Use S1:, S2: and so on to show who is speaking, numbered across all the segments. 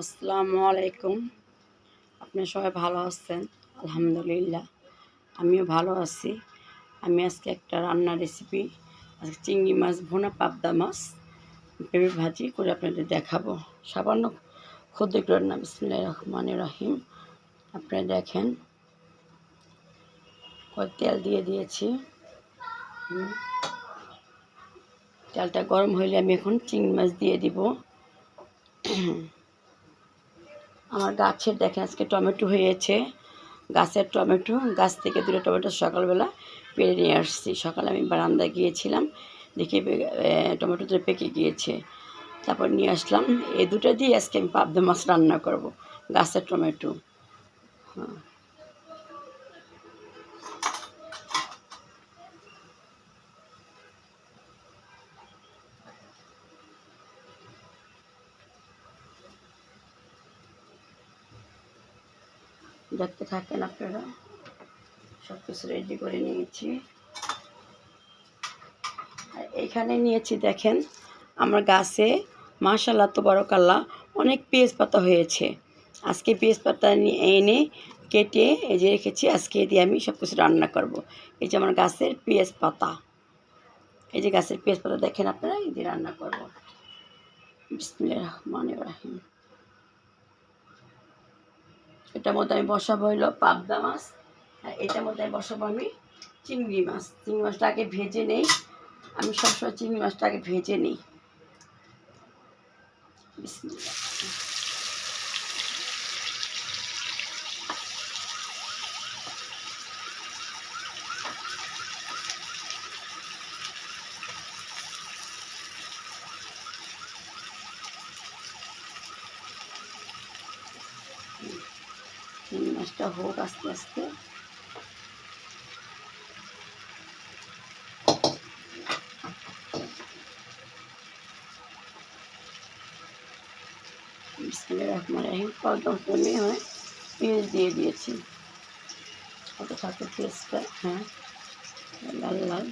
S1: আসসালামু আলাইকুম। আপনি সবাই ভালো আছেন? আলহামদুলিল্লাহ। আমিও ভালো আছি। আমি আজকে একটা রান্নার রেসিপি আজকে চিংড়ি মাছ, ভোনা পাবদা মাছ পেঁপে ভাজি করে আপনাদের দেখাবো। সামান্য ক্ষুদ্র রান্না বিসমুল্লাহ রহমান রহিম। আপনারা দেখেন তেল দিয়ে দিয়েছি। তেলটা গরম হইলে আমি এখন চিংড়ি মাছ দিয়ে দিব। আমার গাছের দেখেন আজকে টমেটো হয়েছে। গাছের টমেটো, গাছ থেকে দুটো টমেটো সকালবেলা পেরে নিয়ে আসছি। সকালে আমি বারান্দায় গিয়েছিলাম, দেখি পে- টমেটো দুটো পেকে গিয়েছে। তারপর নিয়ে আসলাম। এই দুটো দিয়ে আজকে আমি পাবদা মাছ রান্না করব, গাছের টমেটো। হ্যাঁ। দেখতে থাকেন আপনারা। সব কিছু রেডি করে নিয়েছি। আর এইখানে নিয়েছি, দেখেন, আমার গাছে মাশাল্লাহ কাল্লা অনেক পেঁয়াজ পাতা হয়েছে। আজকে পেঁয়াজ পাতা এনে কেটে এই যে রেখেছি, আজকে দিয়ে আমি সব কিছু রান্না করব। এই যে আমার গাছের পেঁয়াজ পাতা। এই যে গাছের পেঁয়াজ পাতা, দেখেন আপনারা, এই দিয়ে রান্না করব। বিসমিল্লাহির রহমানির রহিম। এটার মধ্যে আমি বসাবো হইল পাবদা মাছ, আর এটার মধ্যে আমি বসাবো আমি চিংড়ি মাছ চিংড়ি মাছটা আগে ভেজে নেই, আমি সবসময় চিংড়ি মাছটা আগে ভেজে নিই বিসমিল্লাহ। চিংড়ি মাছটা হোক আস্তে আস্তে বিসমিল্লাহির রহমানির রহিম কদম কমে হয় পেঁয়াজ দিয়ে দিয়েছি কত থাকে পেঁয়াজটা হ্যাঁ লাল লাল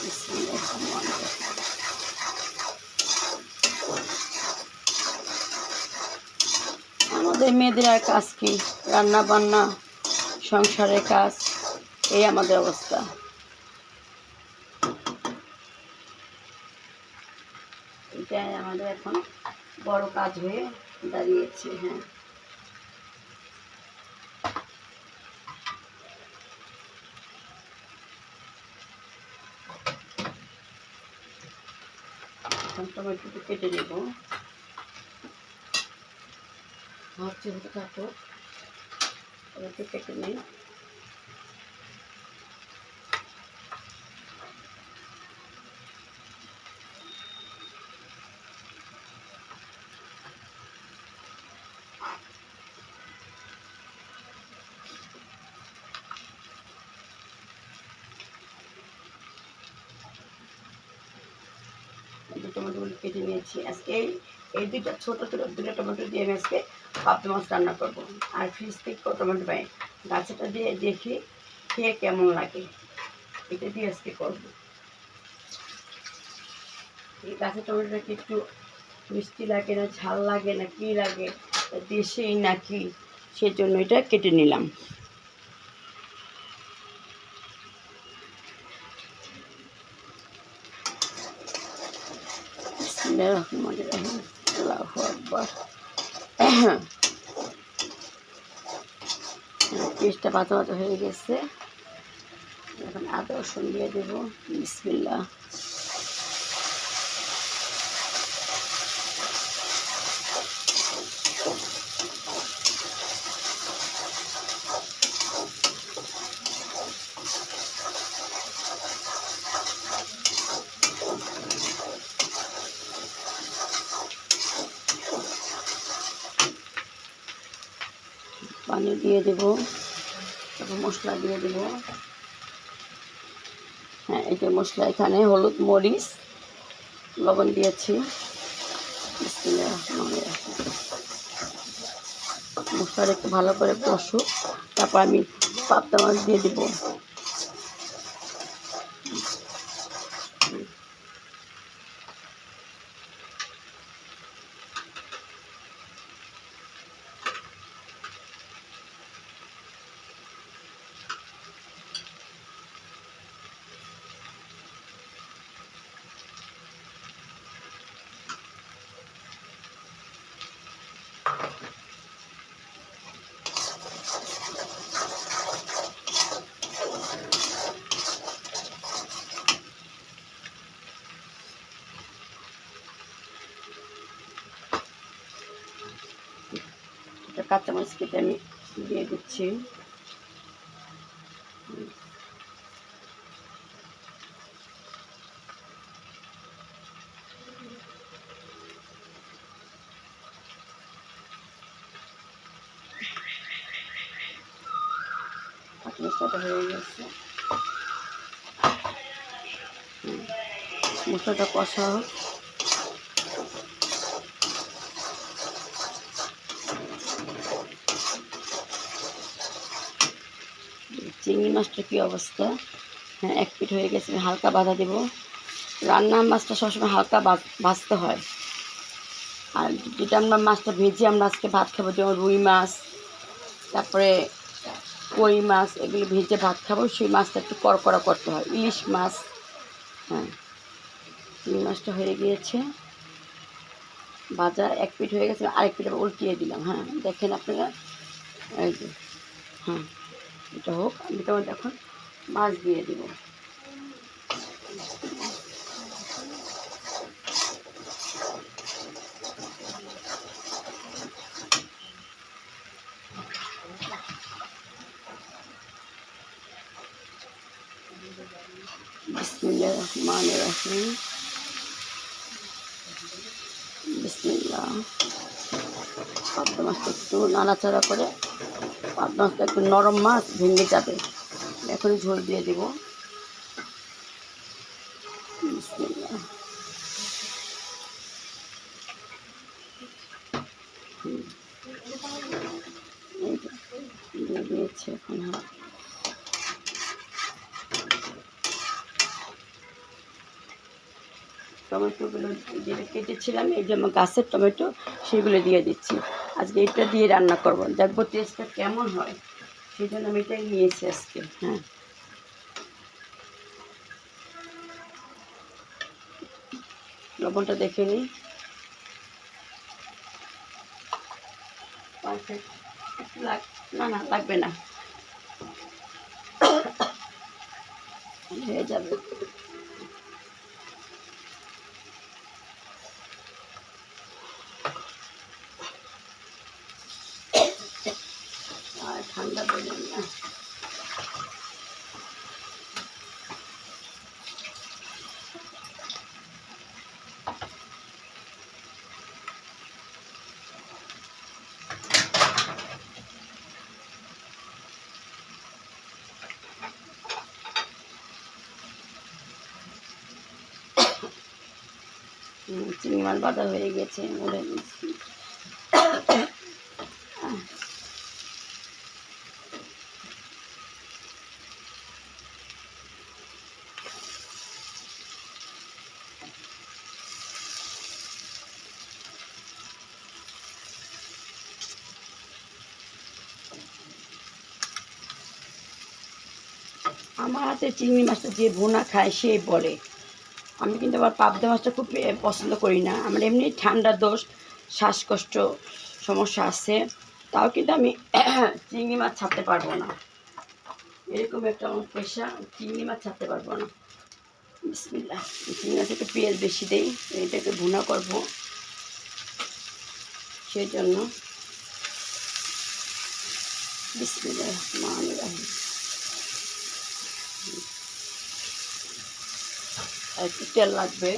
S1: বিসমিল্লাহির রহমানির রহিম। আমাদের মেয়েদের আর কাজ কি? রান্না বান্না সংসারের কাজ, এই আমাদের অবস্থা। এটাই আমাদের এখন বড় কাজ হয়ে দাঁড়িয়েছে হ্যাঁ। টমেটোটা কেটে নেব। ভাবছি হতে থাকো। টমেটো কেটে নিই। টমেটোগুলো কেটে নিয়েছি। আজকে এই দুইটা ছোটো ছোটো দুটো টমেটো দিয়ে আমি আজকে পাবদা মাছ রান্না করব। আর ফ্রিজ থেকে কত টমেটো পাই? গাছটা দিয়ে দেখি, খেয়ে কেমন লাগে। এটা দিয়ে আজকে করব। এই গাছের টমেটোটা কি একটু মিষ্টি লাগে না, ঝাল লাগে না, কী লাগে? দেশেই নাকি সেজন্য এটা কেটে নিলাম। আকবার। পেস্টটা পাতা পাতা হয়ে গেছে। এখন আদা রসুন দিয়ে দেবো। বিসমিল্লাহ। পানি দিয়ে দেব। তারপর মশলা দিয়ে দেব। হ্যাঁ এটা মশলা এখানে, হলুদ, মরিচ, লবণ দিয়েছি। মশলাটা একটু ভালো করে কষুক, তারপর আমি পাবদা মাছ দিয়ে দিব। কাঁচামরিচ কেটে আমি দিয়ে দিচ্ছি মশলাটা। মশলাটা কষা হোক চিংড়ি মাছটা কী অবস্থা? হ্যাঁ এক পিঠ হয়ে গেছে হালকা বাধা দেবো। রান্নার মাছটা সবসময় হালকা ভাজ- ভাজতে হয়। আর যেটা আমরা মাছটা ভেজে আমরা আজকে ভাত খাব, যেমন রুই মাছ, তারপরে কই মাছ, এগুলো ভেজে ভাত খাব, সেই মাছটা একটু কড়কড়া করতে হয়। ইলিশ মাছ হ্যাঁ চিংড়ি মাছটা হয়ে গিয়েছে। ভাজা এক পিঠ হয়ে গেছে, আরেক পিঠ উল্টিয়ে দিলাম হ্যাঁ দেখেন আপনারা? এই যে হ্যাঁ। এটা হোক আমি তোমার এখন মাছ দিয়ে দিব। বিসমিল্লাহ। রহমান একটু নাড়াচাড়া করে পাবদা মাছটা একটু নরম মাছ ভেঙে যাবে। এখন ঝোল দিয়ে দেব। এখন টমেটোগুলো যেটা কেটেছিলাম, এই যে আমার গাছের টমেটো, সেগুলো দিয়ে দিচ্ছি। আজকে এটা দিয়ে রান্না করব। দেখব টেস্টটা কেমন হয়। সেই জন্য আমি এটাই নিয়েছি আজকে হ্যাঁ। লবণটা দেখে নিই। না না, লাগবে না। হয়ে যাবে আর ঠান্ডা বললাম না হুম, চিংড়ি মাছ বাঁধা হয়ে গেছে নিচ্ছি আমার হাতে চিংড়ি মাছটা যে বোনা খায়, সে বলে। আমি কিন্তু আবার পাবদা মাছটা খুব পছন্দ করি না। আমার এমনি ঠান্ডা দোষ, শ্বাসকষ্ট সমস্যা আছে। তাও কিন্তু আমি চিংড়ি মাছ ছাড়তে পারব না। এরকম একটা আমার পেশা, চিংড়ি মাছ ছাড়তে পারব না। বিসমিল্লা চিংড়ি মাছ একটু পেঁয়াজ বেশি দেই, এটাকে ভুনা করব। সেই জন্য। বিসমিল্লা রাহিম। একটু তেল লাগবে।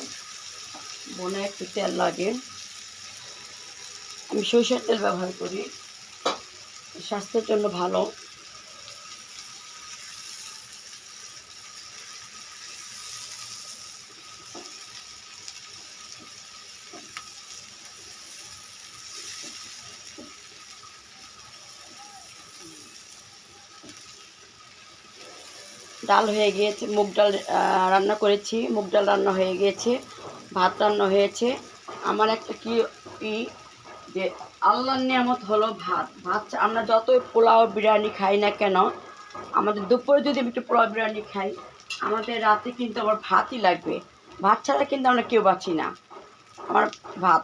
S1: বনে একটু তেল লাগে। আমি সরিষার তেল ব্যবহার করি। স্বাস্থ্যের জন্য ভালো। ডাল হয়ে গিয়েছে, মুগ ডাল রান্না করেছি, মুগ ডাল রান্না হয়ে গিয়েছে, ভাত রান্না হয়েছে। আমার একটা কি ই, যে আল্লাহর নিয়ামত হলো ভাত। ভাত আমরা যতই পোলাও বিরিয়ানি খাই না কেন, আমাদের দুপুরে যদি আমি একটু পোলাও বিরিয়ানি খাই, আমাদের রাতে কিন্তু আমার ভাতই লাগবে। ভাত ছাড়া কিন্তু আমরা কেউ বাঁচি না, আমার ভাত।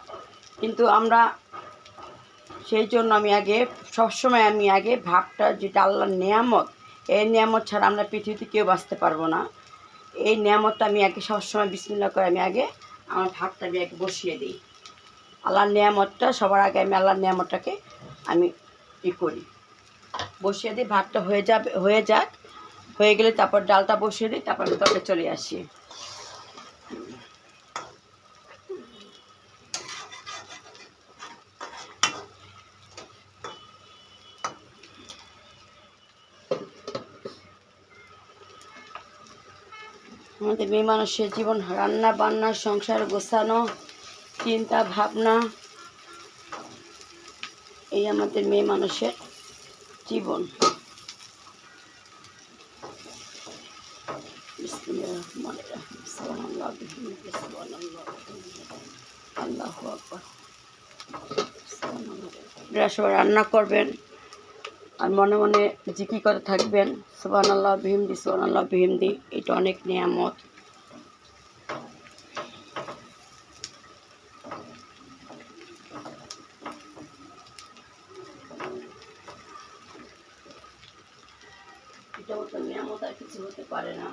S1: কিন্তু আমরা সেই জন্য আমি আগে, সবসময় আমি আগে ভাতটা, যেটা আল্লাহর নিয়ামত এই নিয়ামত ছাড়া আমরা পৃথিবীতে কেউ বাঁচতে পারব না। এই নিয়ামতটা আমি আগে সবসময় বিসমিল্লা করে আমি আগে আমার ভাতটা আমি আগে বসিয়ে দিই। আল্লাহর নিয়ামতটা, সবার আগে আমি আল্লাহর নিয়ামতটাকে আমি ই করি। বসিয়ে দিই, ভাতটা হয়ে যাবে, হয়ে যাক। হয়ে গেলে তারপর ডালটা বসিয়ে দিই, তারপর আমি ভিতরে চলে আসি। আমাদের মেয়ে মানুষের জীবন, রান্না, বান্না, সংসার, গোছানো, চিন্তা, ভাবনা, এই আমাদের মেয়ে মানুষের জীবন। আল্লাহু সবাই রান্না করবেন আর মনে মনে জিকি করে থাকবেন। সোহান আল্লাহ ভীমদি সোহান আল্লাহ ভীমদি এটা অনেক নিয়ামত। এটাও তো নিয়ামত আর কিছু হতে পারে না।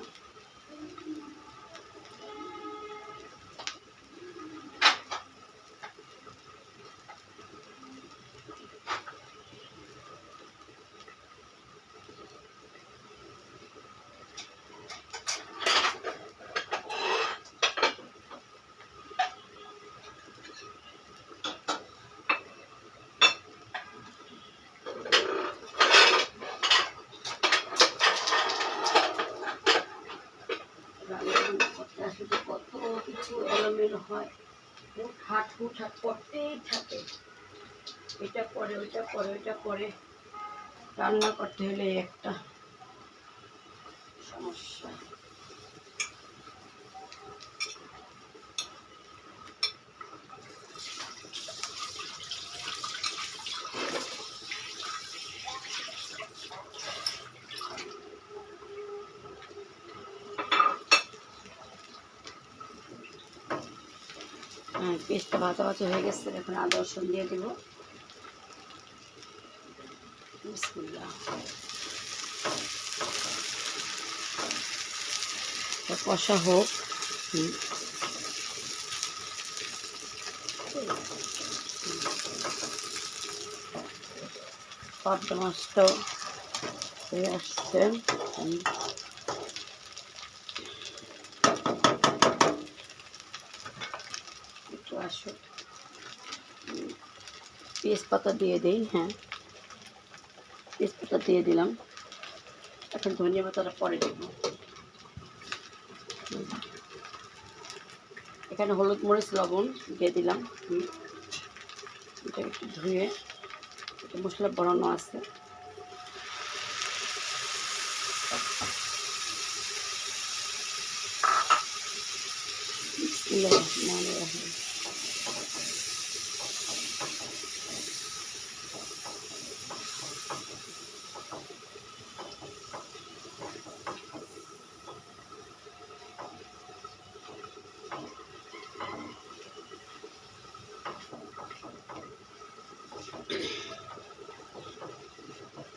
S1: রান্নাবান্না কত কিছু এলোমেলো হয়। হুটহাট হুটহাট করতেই থাকে। এটা পরে, ওইটা পরে ওইটা পরে। রান্না করতে হলে একটা সমস্যা। ভাজা হয়ে গেছে এখন আদা রসুন দিয়ে দেব। কষা হোক। পাবদা হয়ে আসছে হুম। একটু আসো উম, পেঁয়াজ পাতা দিয়ে দিই হ্যাঁ। তেজপাতা দিয়ে দিলাম। এখন ধনিয়া পাতাটা পরে দেব। এখানে হলুদ মরিচ, লবণ দিয়ে দিলাম। এটা একটু ধুয়ে এটা মশলা বড়ানো আছে। রহমানির রহিম।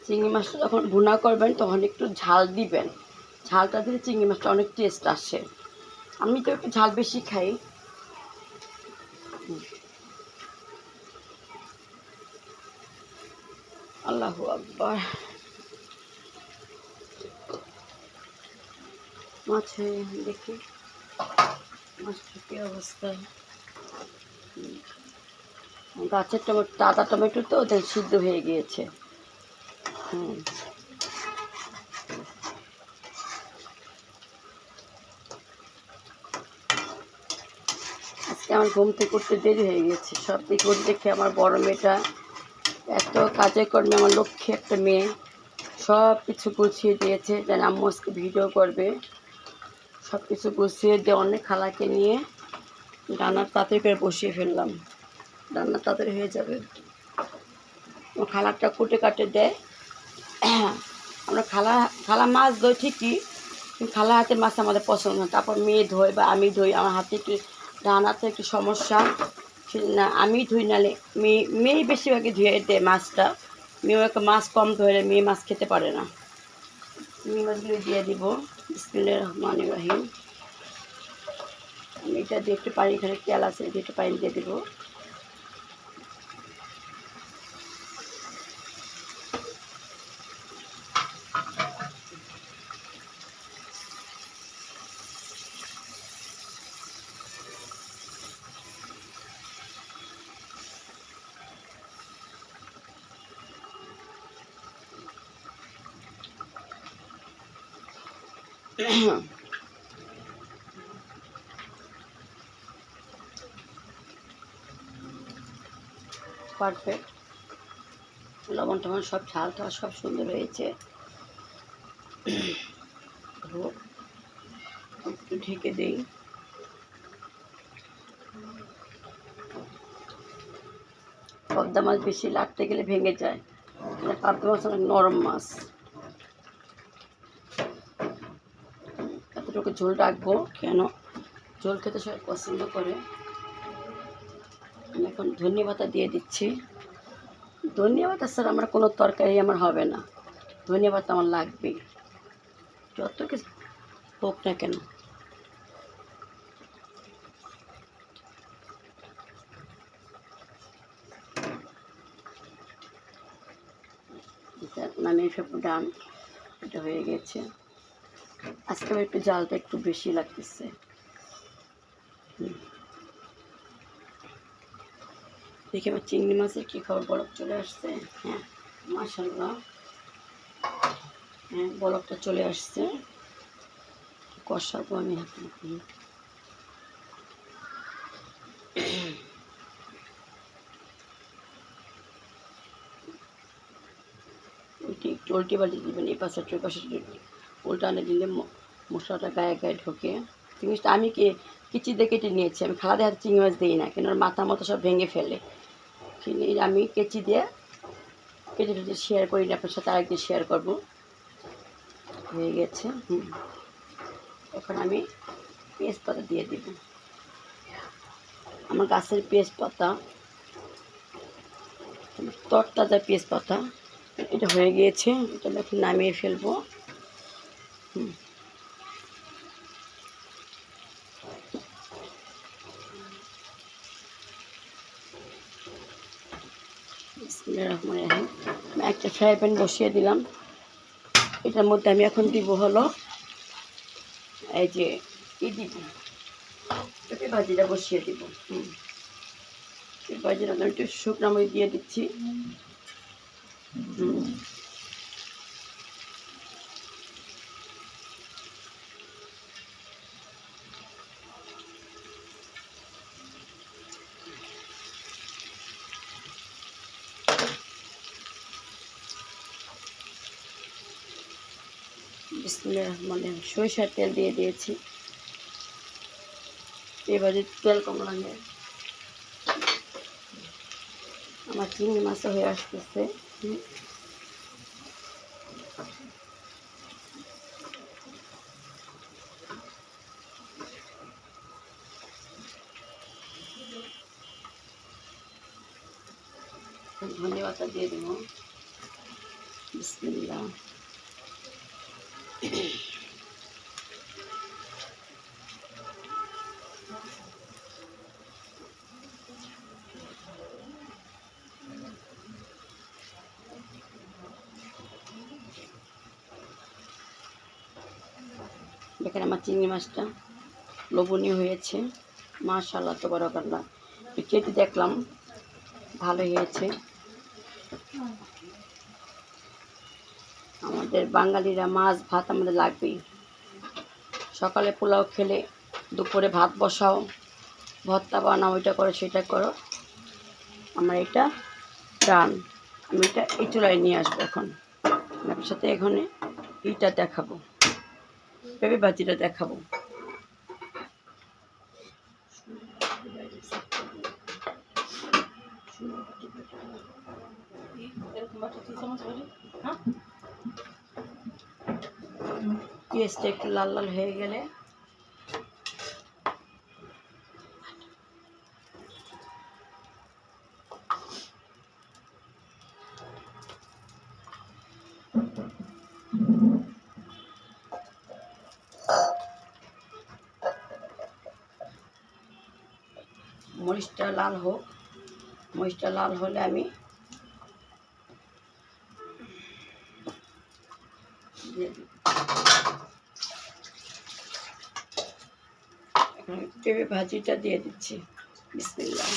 S1: চিংড়ি মাছটা যখন ভুনা করবেন, তখন একটু ঝাল দিবেন ঝালটা দিলে চিংড়ি মাছটা অনেক টেস্ট আসে আমি তো একটু ঝাল বেশি খাই। আল্লাহু আকবার মাছে দেখি, মাছটা কি অবস্থা। গাছের টমেটো দাদা টমেটো তো ওদের সিদ্ধ হয়ে গিয়েছে আজকে আমার ঘুম থেকে উঠতে দেরি হয়ে গেছে। সব উঠে দেখে আমার বড় মেয়েটা এত কাজে কর্মে আমার লক্ষ্মী একটা মেয়ে। সব কিছু গুছিয়ে দিয়েছে, যেন আম্মু আজকে ভিডিও করবে। সব কিছু গুছিয়ে দিয়ে অনেক খালাকে নিয়ে রান্নার তাড়াতাড়ি করে বসিয়ে ফেললাম। রান্না তাড়াতাড়ি হয়ে যাবে। ও খালারটা কুটে কাটে দেয়। আমরা খালা খালা মাছ ধোয় ঠিকই, কিন্তু খালা হাতের মাছ আমাদের পছন্দ না। তারপর মেয়ে ধোয় বা আমি ধুই আমার হাতে একটু রান্নাতে একটু সমস্যা। না, আমি ধুই নালে মেয়ে মেয়ে বেশিরভাগই ধুয়ে দেয় মাছটা। মেয়েও একটা মাছ কম ধরে মেয়ে মাছ খেতে পারে না। মেয়ে মাছগুলো দিয়ে দিব বিসমিল্লাহ রহমান রাহিম। আমি এটা দিয়ে একটু পানি, এখানে তেল আছে একটু পানি দিয়ে দেবো। পারফেক্ট লবণ টবণ সব ঝাল টাল সব সুন্দর হয়েছে। একটু ঢেকে দিই। পদ্মা মাছ বেশি লাগতে গেলে ভেঙে যায়। মানে মাছ অনেক নরম মাছ। এতটুকু ঝোল রাখব কেন? ঝোল খেতে সবাই পছন্দ করে। আমি এখন ধনিয়া পাতা দিয়ে দিচ্ছি। ধনিয়া পাতা স্যার, আমার কোনো তরকারি আমার হবে না। ধনিয়া পাতা আমার লাগবেই। যত কিছু হোক না কেন। নামিয়ে সব ডান, এটা হয়ে গেছে। আজকে একটু জালটা একটু বেশি লাগতেছে। হুম। দেখি আমার চিংড়ি মাছের কী খবর? বরফ চলে আসছে। হ্যাঁ মাসাল্লাহ হ্যাঁ বরফটা চলে আসছে। কষাবো আমি। উল্টি একটু উল্টি দিবেন, এই পাশে ওই পাশে উল্টানে দিলে মশলাটা গায়ে গায়ে ঢোকে। জিনিসটা আমি কি কিচি দিয়ে কেটে নিয়েছি। আমি খালাদের হাতে চিংড়ি মাছ দিই না কেন মাথা মতো সব ভেঙে ফেলে। চিনি আমি কেচি দিয়ে কেটে কেটে শেয়ার করি না, আপনার সাথে আরেকদিন শেয়ার করব। হয়ে গেছে, হুম। এখন আমি পাতা দিয়ে দিব। আমার গাছের পাতা তরতাজা পাতা এটা হয়ে গিয়েছে এটা আমি নামিয়ে ফেলব। হুম। বিসমিল্লাহির রহমানির রহিম। আমি একটা ফ্রাই প্যান বসিয়ে দিলাম। এটার মধ্যে আমি এখন দিব হলো এই যে ই দিব পেঁপে ভাজিটা বসিয়ে দিব, হুম। ভাজিটা আমি একটু শুকনো দিয়ে দিচ্ছি। হুম। বিসমুল্লাহ রহমান রহিম সরিষার তেল দিয়ে দিয়েছি। এবারে তেল কম লাগে। আমার চিংড়ি মাছ হয়ে আসতেছে। ধনে পাতা দিয়ে দেবো বিসমিল্লাহ দেখেন আমার চিংড়ি মাছটা লোভনীয় হয়েছে। মাশাল্লাহ তো বড় কাল্লা কেটে দেখলাম, ভালো হয়েছে। আমাদের বাঙালিরা মাছ, ভাত আমাদের লাগবেই। সকালে পোলাও খেলে, দুপুরে ভাত বসাও, ভর্তা বানাও, ওইটা করো, সেটা করো। আমার এটা ডান আমি এটা এই চুলায় নিয়ে আসব এখন। আপনার সাথে এখানে এইটা দেখাবো। পেঁপে ভাজিটা দেখাবো। পেঁয়াজটা একটু লাল লাল হয়ে গেলে লাল হোক মরিচটা লাল হলে আমি পেঁপে ভাজিটা দিয়ে দিচ্ছি। বিসমিল্লাহ।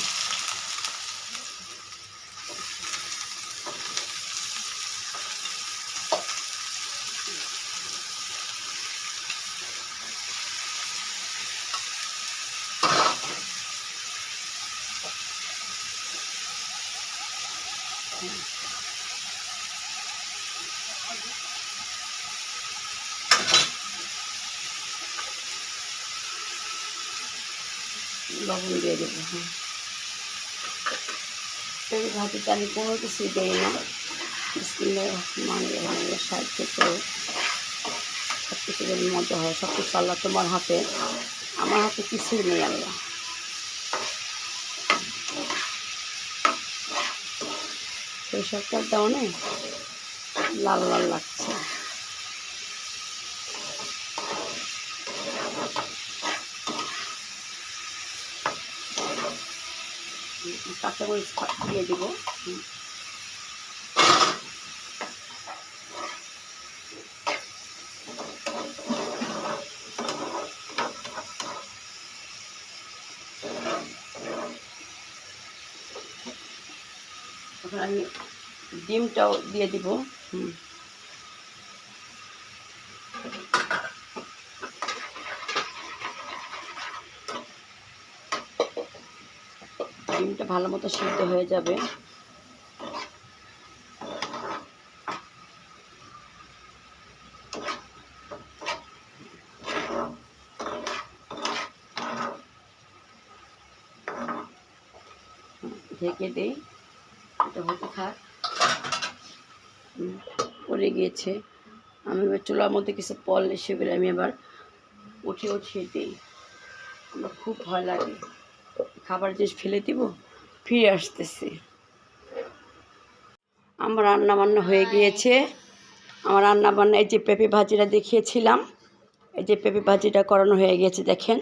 S1: লবণ দিয়ে দেবো হ্যাঁ। পেঁপে ভাজিতে আমি কোনো কিছুই দিই না। বিসমিল্লাহ রহমান রহিমের সাহায্য করে সব কিছু যেন মজা হয় সব কিছু আল্লাহ তোমার হাতে। আমার হাতে কিছুই নেই আল্লাহ। সরষার দাও নেই লাল লাল লাগছে। কাঁচামরিচ দিয়ে দিব। এখন আমি ডিমটাও দিয়ে দিব। হুম। ডিমটা ভালো মতো সিদ্ধ হয়ে যাবে। ঢেকে দিই। এটা হতে থাক। পড়ে গিয়েছে। আমি এবার চুলার মধ্যে কিছু পল সেগুলো আমি এবার উঠে উঠিয়ে দিই। আমার খুব ভয় লাগে। খাবার জিনিস ফেলে দিব? ফিরে আসতেছি। আমার রান্না বান্না হয়ে গিয়েছে। আমার রান্না বান্না এই যে পেঁপে ভাজিটা দেখিয়েছিলাম, এই যে পেঁপে ভাজিটা করানো হয়ে গেছে দেখেন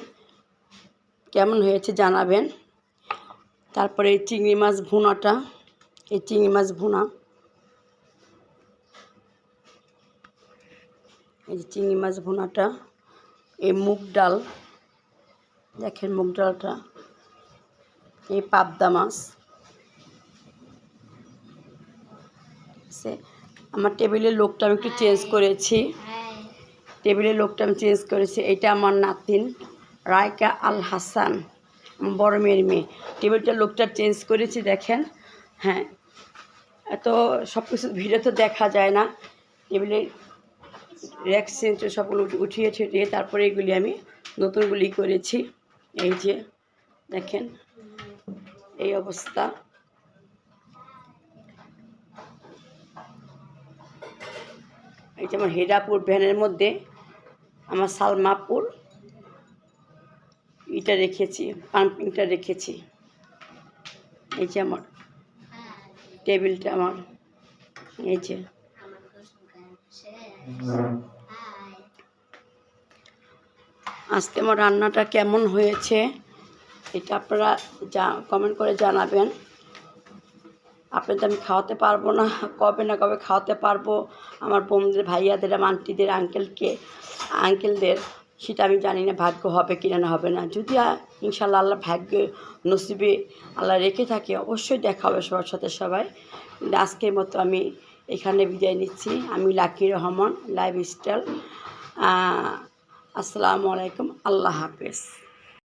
S1: কেমন হয়েছে জানাবেন। তারপরে এই চিংড়ি মাছ ভুনাটা, এই চিংড়ি মাছ ভুনা, এই যে চিংড়ি মাছ ভুনাটা, এই মুগ ডাল, দেখেন মুগ ডালটা। এই পাবদা মাছ। আমার টেবিলের লোকটা আমি একটু চেঞ্জ করেছি। টেবিলের লোকটা আমি চেঞ্জ করেছি। এটা আমার নাতিন, রায়কা আল হাসান বড় মেয়ের মেয়ে। টেবিলটার লোকটা চেঞ্জ করেছি, দেখেন। হ্যাঁ এত সব কিছু ভিড়ে তো দেখা যায় না। টেবিলের র্যাক চেঞ্জ সবগুলো উঠিয়ে ছিটিয়ে তারপরে এগুলি আমি নতুনগুলি করেছি। এই যে, দেখেন। এই অবস্থা। এই যে আমার হেরাপুর ভ্যানের মধ্যে, আমার সালমাপুর এটা রেখেছি, পাম্পিংটা রেখেছি। এই যে আমার টেবিলটা আমার, এই যে। আজকে আমার রান্নাটা কেমন হয়েছে? এটা আপনারা যা কমেন্ট করে জানাবেন। আপনাদের আমি খাওয়াতে পারব না, কবে না কবে খাওয়াতে পারব। আমার বোনদের, ভাইয়াদের আন্টিদের আঙ্কেলকে আঙ্কেলদের সেটা আমি জানি না ভাগ্য হবে কি না হবে না। যদি ইনশাল্লাহ আল্লাহ ভাগ্য নসিবে আল্লাহ রেখে থাকে, অবশ্যই দেখা হবে সবার সাথে সবাই। আজকের মতো আমি এখানে বিদায় নিচ্ছি। আমি লাকি রহমান লাইফ স্টাইল আসসালামু আলাইকুম, আল্লাহ হাফেজ।